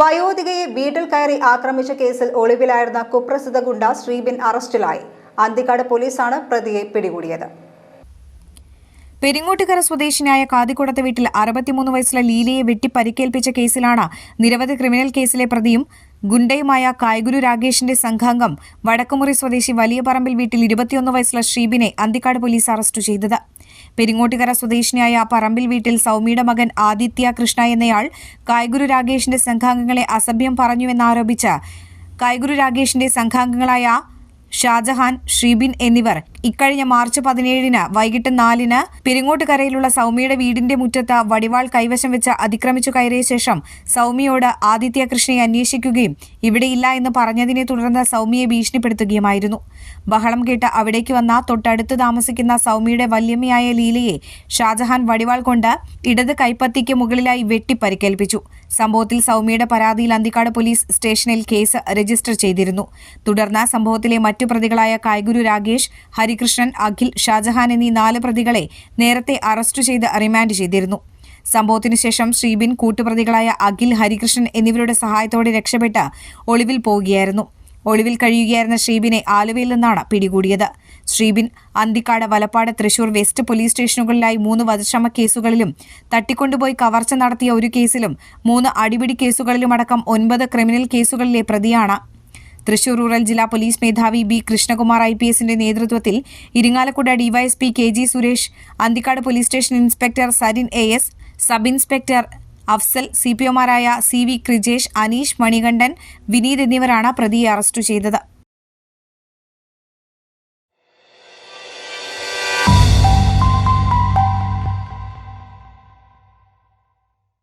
വയോധികയെ വീട്ടിൽ കയറി ആക്രമിച്ച കേസിൽ ഒളിവിലായിരുന്ന കുപ്രസിദ്ധ ഗുണ്ട ശ്രീബിൻ അറസ്റ്റിലായി. അന്തിക്കാട് പോലീസാണ് പ്രതിയെ പിടികൂടിയത്. പെരിങ്ങോട്ടുകര സ്വദേശിനിയായ കാതിക്കുടത്ത് വീട്ടിൽ അറുപത്തിമൂന്ന് വയസ്സുള്ള ലീലയെ വെട്ടി പരിക്കേൽപ്പിച്ച കേസിലാണ് നിരവധി ക്രിമിനൽ കേസിലെ പ്രതിയും ഗുണ്ടയുമായ കായ്ഗുരു രാഗേഷിന്റെ സംഘാംഗം വടക്കുമുറി സ്വദേശി വലിയ പറമ്പിൽ വീട്ടിൽ ഇരുപത്തിയൊന്ന് വയസ്സുള്ള ഷീബിനെ അന്തിക്കാട് പോലീസ് അറസ്റ്റ് ചെയ്തത്. പെരിങ്ങോട്ടുകര സ്വദേശിനിയായ പറമ്പിൽ വീട്ടിൽ സൗമ്യയുടെ മകൻ ആദിത്യ കൃഷ്ണ എന്നയാൾ കായ്ഗുരു രാഗേഷിന്റെ സംഘാംഗങ്ങളെ അസഭ്യം പറഞ്ഞുവെന്നാരോപിച്ച് കായ്ഗുരു രാഗേഷിന്റെ സംഘാംഗങ്ങളായ ഷാജഹാൻ ഷീബിൻ എന്നിവർ ഇക്കഴിഞ്ഞ മാർച്ച് പതിനേഴിന് വൈകിട്ട് നാലിന് പെരിങ്ങോട്ടുകരയിലുള്ള സൗമ്യയുടെ വീടിന്റെ മുറ്റത്ത് വടിവാൾ കൈവശം വെച്ച് അതിക്രമിച്ചു കയറിയ ശേഷം സൗമ്യയോട് ആദിത്യ കൃഷ്ണയെ അന്വേഷിക്കുകയും ഇല്ല എന്ന് പറഞ്ഞതിനെ തുടർന്ന് സൗമ്യയെ ഭീഷണിപ്പെടുത്തുകയുമായിരുന്നു. ബഹളം കേട്ട് അവിടേക്ക് വന്ന തൊട്ടടുത്ത് താമസിക്കുന്ന സൗമ്യയുടെ വല്യമ്മയായ ലീലയെ ഷാജഹാൻ വടിവാൾ കൊണ്ട് ഇടത് കൈപ്പത്തിക്ക് മുകളിലായി വെട്ടി പരിക്കേൽപ്പിച്ചു സംഭവത്തിൽ സൗമ്യയുടെ പരാതിയിൽ അന്തിക്കാട് പോലീസ് സ്റ്റേഷനിൽ കേസ് രജിസ്റ്റർ ചെയ്തിരുന്നു. തുടർന്ന് സംഭവത്തിലെ മറ്റു പ്രതികളായ കായ്ഗുരു രാഗേഷ് ഹരികൃഷ്ണൻ അഖിൽ ഷാജഹാൻ എന്നീ നാല് പ്രതികളെ നേരത്തെ അറസ്റ്റ് ചെയ്ത് റിമാൻഡ് ചെയ്തിരുന്നു. സംഭവത്തിനു ശേഷം ശ്രീബിൻ കൂട്ടുപ്രതികളായ അഖിൽ ഹരികൃഷ്ണൻ എന്നിവരുടെ സഹായത്തോടെ രക്ഷപ്പെട്ട് ഒളിവിൽ പോവുകയായിരുന്നു. ഒളിവിൽ കഴിയുകയായിരുന്ന ശ്രീബിനെ ആലുവയിൽ നിന്നാണ് പിടികൂടിയത്. ശ്രീബിൻ അന്തിക്കാട് വലപ്പാട് തൃശൂർ വെസ്റ്റ് പോലീസ് സ്റ്റേഷനുകളിലായി മൂന്ന് വധശ്രമ കേസുകളിലും തട്ടിക്കൊണ്ടുപോയി കവർച്ച നടത്തിയ ഒരു കേസിലും മൂന്ന് അടിപിടി കേസുകളിലുമടക്കം ഒൻപത് ക്രിമിനൽ കേസുകളിലെ പ്രതിയാണ് തൃശൂർ റൂറൽ ജില്ലാ പോലീസ് മേധാവി ബി കൃഷ്ണകുമാർ ഐ പി എസിന്റെ നേതൃത്വത്തിൽ Irinjalakuda DYSP K G Suresh Anthikad police station inspector Sarin A S sub inspector Afsal C P ഒമാരായ C V Krijesh Aneesh Manikandan Vineeth എന്നിവരാണ് പ്രതിയെ അറസ്റ്റ് ചെയ്തത്.